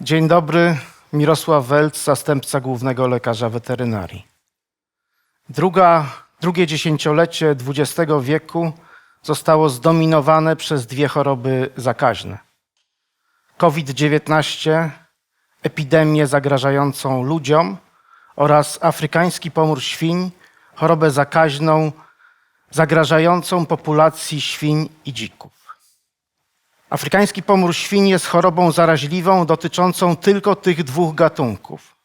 Dzień dobry, Mirosław Welc, zastępca głównego lekarza weterynarii. Druga, drugie dziesięciolecie XX wieku zostało zdominowane przez dwie choroby zakaźne. COVID-19, epidemię zagrażającą ludziom oraz afrykański pomór świń, chorobę zakaźną zagrażającą populacji świń i dzików. Afrykański pomór świń jest chorobą zaraźliwą dotyczącą tylko tych dwóch gatunków.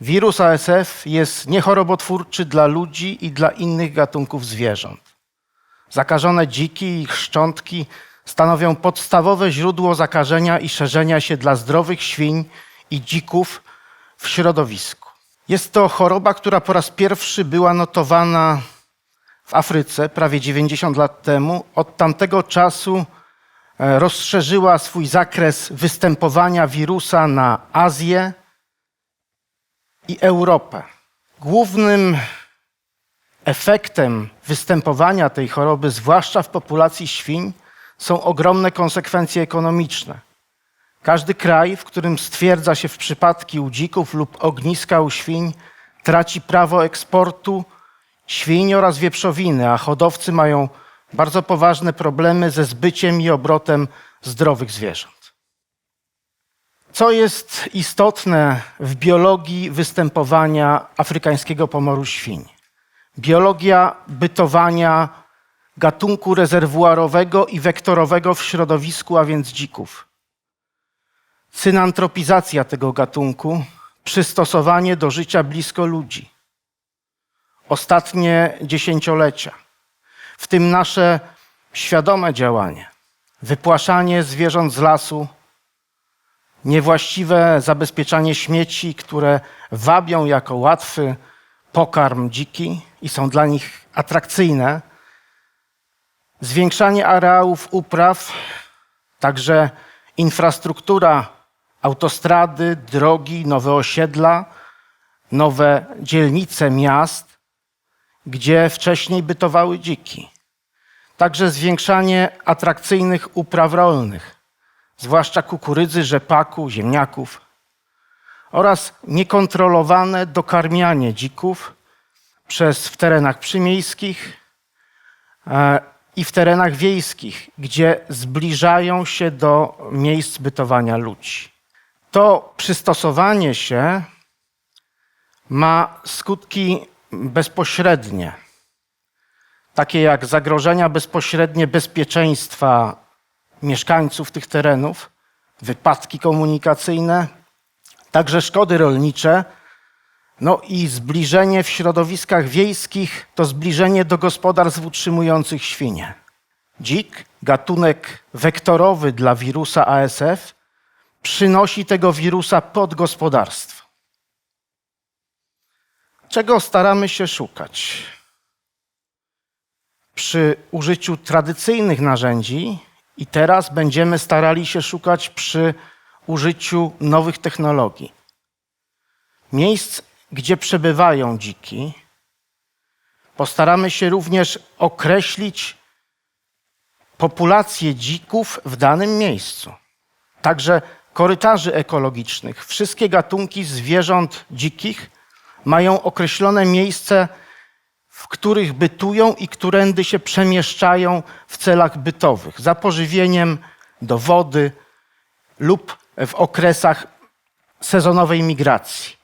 Wirus ASF jest niechorobotwórczy dla ludzi i dla innych gatunków zwierząt. Zakażone dziki i ich szczątki stanowią podstawowe źródło zakażenia i szerzenia się dla zdrowych świń i dzików w środowisku. Jest to choroba, która po raz pierwszy była notowana w Afryce prawie 90 lat temu. Od tamtego czasu rozszerzyła swój zakres występowania wirusa na Azję i Europę. Głównym efektem występowania tej choroby, zwłaszcza w populacji świń, są ogromne konsekwencje ekonomiczne. Każdy kraj, w którym stwierdza się w przypadki u dzików lub ogniska u świń, traci prawo eksportu świń oraz wieprzowiny, a hodowcy mają bardzo poważne problemy ze zbyciem i obrotem zdrowych zwierząt. Co jest istotne w biologii występowania afrykańskiego pomoru świń? Biologia bytowania gatunku rezerwuarowego i wektorowego w środowisku, a więc dzików. Synantropizacja tego gatunku, przystosowanie do życia blisko ludzi. Ostatnie dziesięciolecia, w tym nasze świadome działanie, wypłaszanie zwierząt z lasu, niewłaściwe zabezpieczanie śmieci, które wabią jako łatwy pokarm dziki i są dla nich atrakcyjne, zwiększanie areałów upraw, także infrastruktura, autostrady, drogi, nowe osiedla, nowe dzielnice miast, gdzie wcześniej bytowały dziki. Także zwiększanie atrakcyjnych upraw rolnych, zwłaszcza kukurydzy, rzepaku, ziemniaków oraz niekontrolowane dokarmianie dzików przez w terenach przymiejskich e, i w terenach wiejskich, gdzie zbliżają się do miejsc bytowania ludzi. To przystosowanie się ma skutki bezpośrednie, takie jak zagrożenia bezpośrednie bezpieczeństwa mieszkańców tych terenów, wypadki komunikacyjne, także szkody rolnicze, no i zbliżenie w środowiskach wiejskich to zbliżenie do gospodarstw utrzymujących świnie. Dzik, gatunek wektorowy dla wirusa ASF, przynosi tego wirusa pod gospodarstwo. Czego staramy się szukać? Przy użyciu tradycyjnych narzędzi i teraz będziemy starali się szukać przy użyciu nowych technologii. Miejsc, gdzie przebywają dziki, postaramy się również określić populację dzików w danym miejscu. Także korytarzy ekologicznych. Wszystkie gatunki zwierząt dzikich mają określone miejsce, w których bytują i którędy się przemieszczają w celach bytowych, za pożywieniem, do wody lub w okresach sezonowej migracji.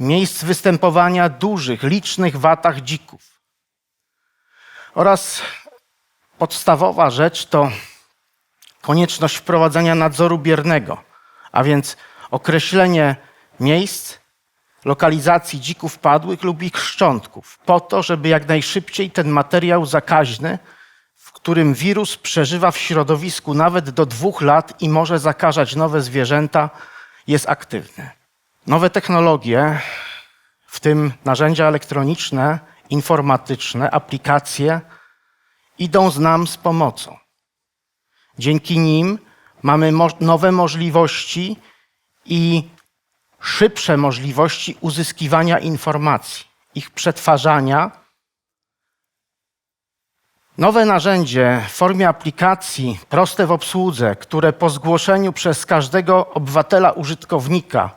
Miejsc występowania dużych, licznych watach dzików. Oraz podstawowa rzecz to konieczność wprowadzenia nadzoru biernego, a więc określenie miejsc, lokalizacji dzików padłych lub ich szczątków, po to, żeby jak najszybciej ten materiał zakaźny, w którym wirus przeżywa w środowisku nawet do dwóch lat i może zakażać nowe zwierzęta, jest aktywny. Nowe technologie, w tym narzędzia elektroniczne, informatyczne, aplikacje, idą z nam z pomocą. Dzięki nim mamy mo nowe możliwości i szybsze możliwości uzyskiwania informacji, ich przetwarzania. Nowe narzędzie w formie aplikacji, proste w obsłudze, które po zgłoszeniu przez każdego obywatela użytkownika,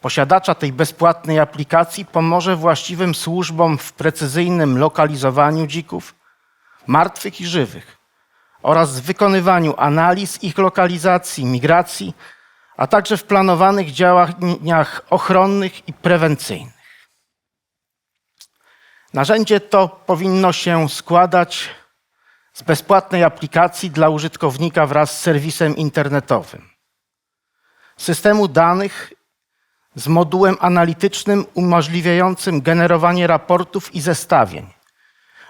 posiadacza tej bezpłatnej aplikacji, pomoże właściwym służbom w precyzyjnym lokalizowaniu dzików, martwych i żywych, oraz wykonywaniu analiz ich lokalizacji, migracji, a także w planowanych działaniach ochronnych i prewencyjnych. Narzędzie to powinno się składać z bezpłatnej aplikacji dla użytkownika wraz z serwisem internetowym, systemu danych z modułem analitycznym umożliwiającym generowanie raportów i zestawień,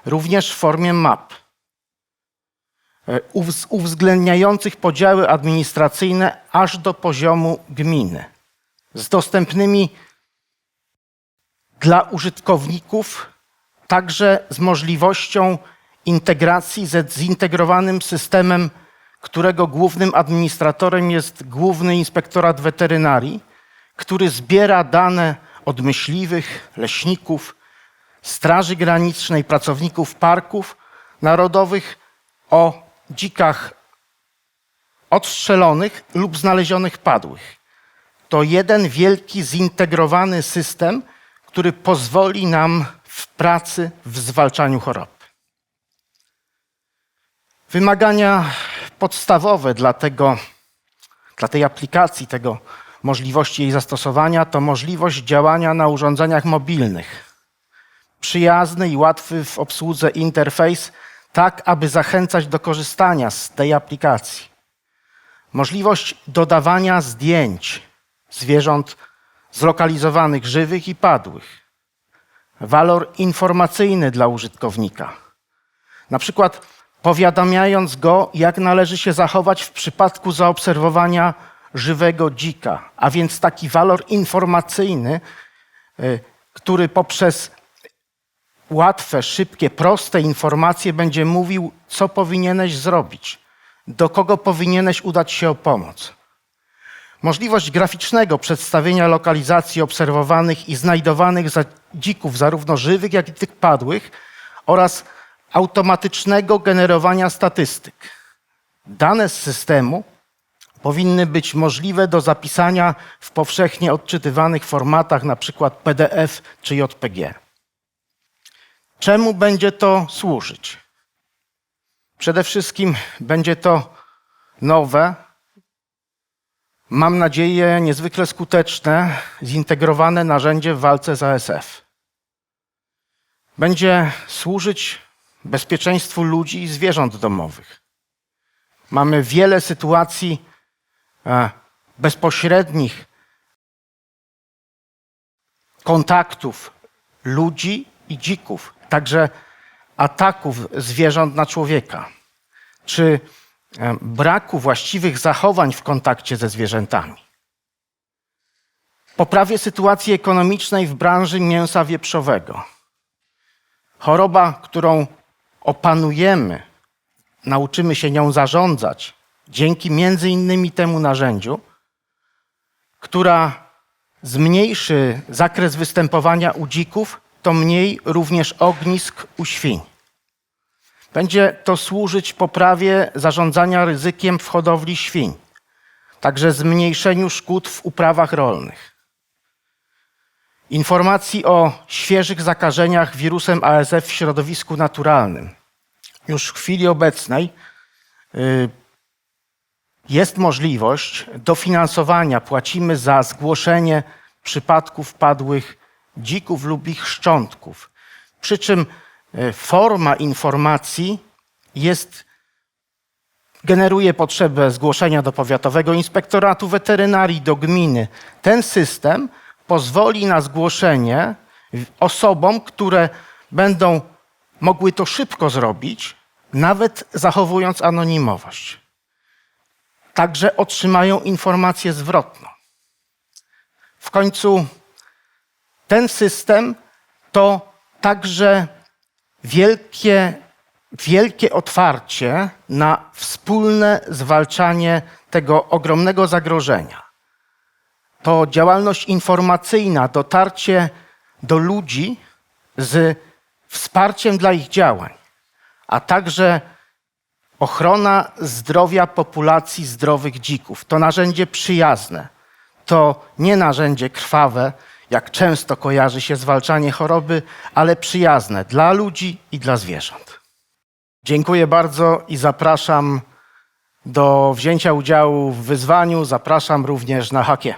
również w formie map, uwzględniających podziały administracyjne aż do poziomu gminy, z dostępnymi dla użytkowników także z możliwością integracji ze zintegrowanym systemem, którego głównym administratorem jest Główny Inspektorat Weterynarii, który zbiera dane od myśliwych, leśników, Straży Granicznej, pracowników parków narodowych o dzikach odstrzelonych lub znalezionych padłych. To jeden wielki, zintegrowany system, który pozwoli nam w pracy w zwalczaniu chorób. Wymagania podstawowe dla, tego, dla tej aplikacji, tego możliwości jej zastosowania, to możliwość działania na urządzeniach mobilnych. Przyjazny i łatwy w obsłudze interfejs, tak aby zachęcać do korzystania z tej aplikacji. Możliwość dodawania zdjęć zwierząt zlokalizowanych żywych i padłych walor informacyjny dla użytkownika. Na przykład powiadamiając go, jak należy się zachować w przypadku zaobserwowania żywego dzika, a więc taki walor informacyjny, y, który poprzez łatwe, szybkie, proste informacje będzie mówił, co powinieneś zrobić, do kogo powinieneś udać się o pomoc. Możliwość graficznego przedstawienia lokalizacji obserwowanych i znajdowanych dzików, zarówno żywych, jak i tych padłych, oraz automatycznego generowania statystyk. Dane z systemu powinny być możliwe do zapisania w powszechnie odczytywanych formatach, np. PDF czy JPG. Czemu będzie to służyć? Przede wszystkim będzie to nowe, mam nadzieję, niezwykle skuteczne, zintegrowane narzędzie w walce z ASF. Będzie służyć bezpieczeństwu ludzi i zwierząt domowych. Mamy wiele sytuacji e, bezpośrednich kontaktów ludzi i dzików, także ataków zwierząt na człowieka, czy E, braku właściwych zachowań w kontakcie ze zwierzętami. Poprawie sytuacji ekonomicznej w branży mięsa wieprzowego. Choroba, którą opanujemy, nauczymy się nią zarządzać dzięki między innymi temu narzędziu, która zmniejszy zakres występowania u dzików, to mniej również ognisk u świń. Będzie to służyć poprawie zarządzania ryzykiem w hodowli świń, także zmniejszeniu szkód w uprawach rolnych. Informacji o świeżych zakażeniach wirusem ASF w środowisku naturalnym. Już w chwili obecnej y, jest możliwość dofinansowania, płacimy za zgłoszenie przypadków padłych dzików lub ich szczątków. Przy czym E, forma informacji jest, generuje potrzebę zgłoszenia do powiatowego inspektoratu weterynarii, do gminy. Ten system pozwoli na zgłoszenie osobom, które będą mogły to szybko zrobić, nawet zachowując anonimowość. Także otrzymają informację zwrotną. W końcu ten system to także wielkie, wielkie otwarcie na wspólne zwalczanie tego ogromnego zagrożenia. To działalność informacyjna, dotarcie do ludzi z wsparciem dla ich działań, a także ochrona zdrowia populacji zdrowych dzików. To narzędzie przyjazne, to nie narzędzie krwawe, jak często kojarzy się zwalczanie choroby, ale przyjazne dla ludzi i dla zwierząt. Dziękuję bardzo i zapraszam do wzięcia udziału w wyzwaniu. Zapraszam również na hakie.